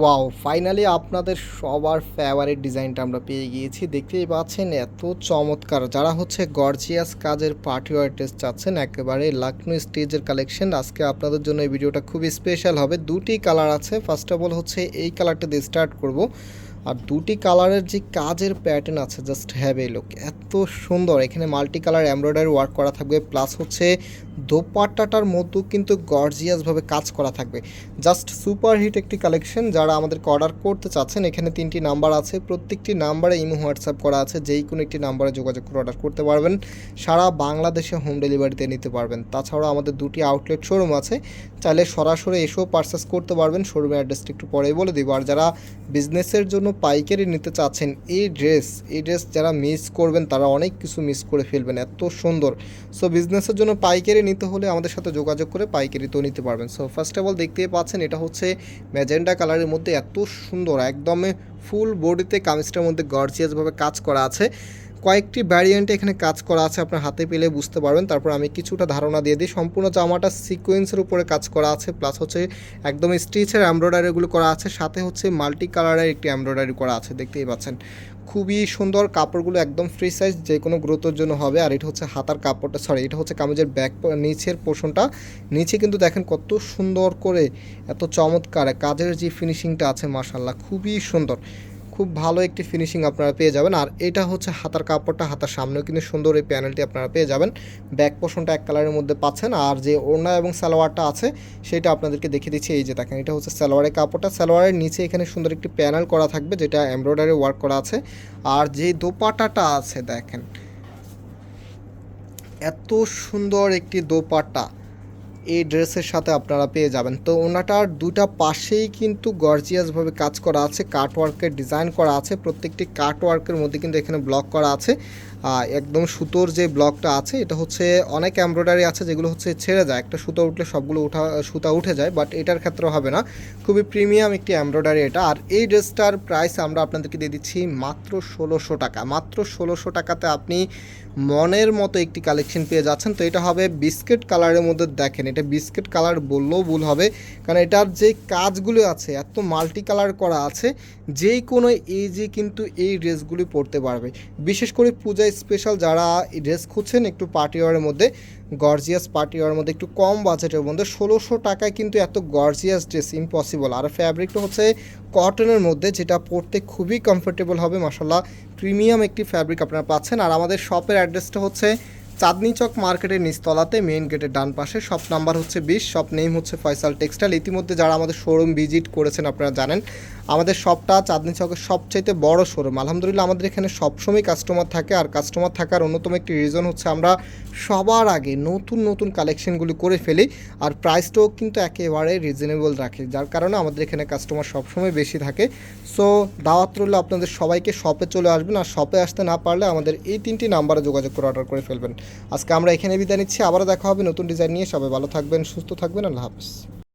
Wow finally আপনাদের সবার favourite ডিজাইনটা আমরা পেয়ে গিয়েছি। দেখতেই পাচ্ছেন, এত চমৎকার। যারা হচ্ছে গর্জিয়াস কাজের পার্টি ওয়ারটেস্ট চাচ্ছেন, একেবারে লাকনো স্টেজের কালেকশন আজকে আপনাদের জন্য এই ভিডিওটা খুবই স্পেশাল হবে। দুটি কালার আছে। ফার্স্ট অফ অল হচ্ছে এই কালারটা দিয়ে স্টার্ট করব। আর দুটি কালারের যে কাজের প্যাটার্ন আছে জাস্ট হ্যাভ এ লুক এত সুন্দর। এখানে মাল্টি কালার এমব্রয়ডারি ওয়ার্ক করা থাকবে। প্লাস হচ্ছে দোপাট্টাটার মধ্যেও কিন্তু গর্জিয়াসভাবে কাজ করা থাকবে। জাস্ট সুপার হিট একটি কালেকশন যারা আমাদেরকে অর্ডার করতে চাচ্ছেন, এখানে তিনটি নাম্বার আছে। প্রত্যেকটি নাম্বারে ইমো হোয়াটসঅ্যাপ করা আছে যেই কোনো একটি নাম্বারে যোগাযোগ করে অর্ডার করতে পারবেন। সারা বাংলাদেশে হোম ডেলিভারিতে নিতে পারবেন। তাছাড়াও আমাদের দুটি আউটলেট শোরুম আছে। চাইলে সরাসরি এসেও পারচেস করতে পারবেন। শোরুমের অ্যাড্রেসটি একটু পরেই বলে দিব। আর যারা বিজনেসের জন্য পাইকারি নিতে চাচ্ছেন, এই ড্রেস এই ড্রেস যারা মিস করবেন, তারা অনেক কিছু মিস করে ফেলবেন। এত সুন্দর। সো বিজনেসের জন্য পাইকারি নিতে হলে আমাদের সাথে যোগাযোগ করে পাইকারিতেও নিতে পারবেন। সো ফার্স্ট অফ অল দেখতে পাচ্ছেন এটা হচ্ছে ম্যাজেন্ডা কালারের মধ্যে এত সুন্দর, একদম ফুল বডিতে কামিজটার মধ্যে গর্জিয়াসভাবে কাজ করা আছে। কয়েকটি ভ্যারিয়েন্টে এখানে কাজ করা আছে, আপনার হাতে পেলে বুঝতে পারবেন। তারপর আমি কিছুটা ধারণা দিয়ে দিই। সম্পূর্ণ জামাটা সিকোয়েন্সের উপরে কাজ করা আছে প্লাস হচ্ছে একদম স্টিচের এমব্রয়ডারিগুলো করা আছে, সাথে হচ্ছে মাল্টি কালারের একটি এমব্রয়ডারি করা আছে, দেখতেই পাচ্ছেন। খুবই সুন্দর কাপড়গুলো একদম ফ্রি সাইজ যে কোনো গ্রোথের জন্য হবে। আর এটা হচ্ছে হাতার কাপড়টা সরি এটা হচ্ছে কামিজের ব্যাক নিচের পোর্শনটা নিচে কিন্তু দেখেন কত সুন্দর করে, এত চমৎকার, কাজের যে ফিনিশিংটা আছে মার্শাল্লাহ খুবই সুন্দর। খুব ভালো একটি ফিনিশিং আপনারা পেয়ে যাবেন। আর এটা হচ্ছে হাতার কাপড়টা হাতার সামনেও কিন্তু সুন্দর এই প্যানেলটি আপনারা পেয়ে যাবেন। ব্যাক পোর্শনটা এক কালারের মধ্যে পাচ্ছেন। আর যে ওড়না এবং সালোয়ারটা আছে, সেটা আপনাদেরকে দেখিয়ে দিচ্ছি। এই যে দেখেন, এটা হচ্ছে সালোয়ারের কাপড়টা। সালোয়ারের নিচে এখানে সুন্দর একটি প্যানেল করা থাকবে, যেটা এমব্রয়ডারি ওয়ার্ক করা আছে। আর যে দোপাটাটা আছে, দেখেন, এত সুন্দর একটি দোপাট্টা। এই ড্রেসের সাথে আপনারা পেয়ে যাবেন। তো ওনাটার দুটা পাশেই কিন্তু গর্জিয়াসভাবে কাজ করা আছে কাটওয়ার্কের ডিজাইন করা আছে, প্রত্যেকটি কাটওয়ার্কের মধ্যে কিন্তু এখানে ব্লক করা আছে। একদম সুতোর যে ব্লকটা আছে, এটা হচ্ছে অনেক এমব্রয়ডারি আছে যেগুলো হচ্ছে ছেড়ে যায়। একটা সুতো উঠলে সবগুলো উঠা, সুতা উঠে যায় বাট এটার ক্ষেত্রে হবে না। খুবই প্রিমিয়াম একটি এমব্রয়ডারি এটা। আর এই ড্রেসটার প্রাইস আমরা আপনাদেরকে দিয়ে দিচ্ছি মাত্র ষোলোশো টাকা। মাত্র ষোলোশো টাকাতে আপনি মনের মতো একটি কালেকশন পেয়ে যাচ্ছেন। তো এটা হবে বিস্কিট কালারের মধ্যে দেখেন, এটা বিস্কিট কালার বললেও ভুল হবে। কারণ এটার যে কাজগুলো আছে, এত মাল্টি কালার করা আছে যে কোনো এই যে কিন্তু এই ড্রেসগুলি পরতে পারবে। বিশেষ করে পূজায় স্পেশাল যারা এই ড্রেস খুঁজছেন, একটু পার্টি ওয়ারের মধ্যে গর্জিয়াস পার্টি ওয়ারের মধ্যে একটু কম বাজেটের মধ্যে, ষোলোশো টাকায় কিন্তু এত গর্জিয়াস ড্রেস ইম্পসিবল আর ফ্যাব্রিকটা হচ্ছে কটনের মধ্যে, যেটা পরতে খুবই কমফোর্টেবল হবে। মাসাল্লাহ প্রিমিয়াম একটি ফ্যাব্রিক আপনারা পাচ্ছেন। আর আমাদের শপের অ্যাড্রেসটা হচ্ছে চাঁদনি চক মার্কেটের নিচতলাতে মেইন গেটের ডান পাশে, শপ নাম্বার হচ্ছে বিশ, শপ নেম হচ্ছে ফয়সাল টেক্সটাইল। ইতিমধ্যে যারা আমাদের শোরুম ভিজিট করেছেন, আপনারা জানেন, আমাদের শপটা চাঁদনি চকের সবচাইতে বড় শোরুম আলহামদুলিল্লাহ, আমাদের এখানে সবসময় কাস্টমার থাকে, আর কাস্টমার থাকার অন্যতম একটি রিজন হচ্ছে আমরা সবার আগে নতুন নতুন কালেকশনগুলি করে ফেলি, আর প্রাইসটাও কিন্তু একেবারে রিজনেবল রাখি। যার কারণে আমাদের এখানে কাস্টমার সবসময় বেশি থাকে। সো দাওয়াত রইল আপনাদের সবাইকে শপে চলে আসবেন, আর শপে আসতে না পারলে আমাদের এই তিনটি নাম্বারে যোগাযোগ করে অর্ডার করে ফেলবেন। আজকে আমরা এখানে বিদায় নিচ্ছি। আবারও দেখা হবে নতুন ডিজাইন নিয়ে। সবাই ভালো থাকবেন, সুস্থ থাকবেন। আল্লাহ হাফিজ।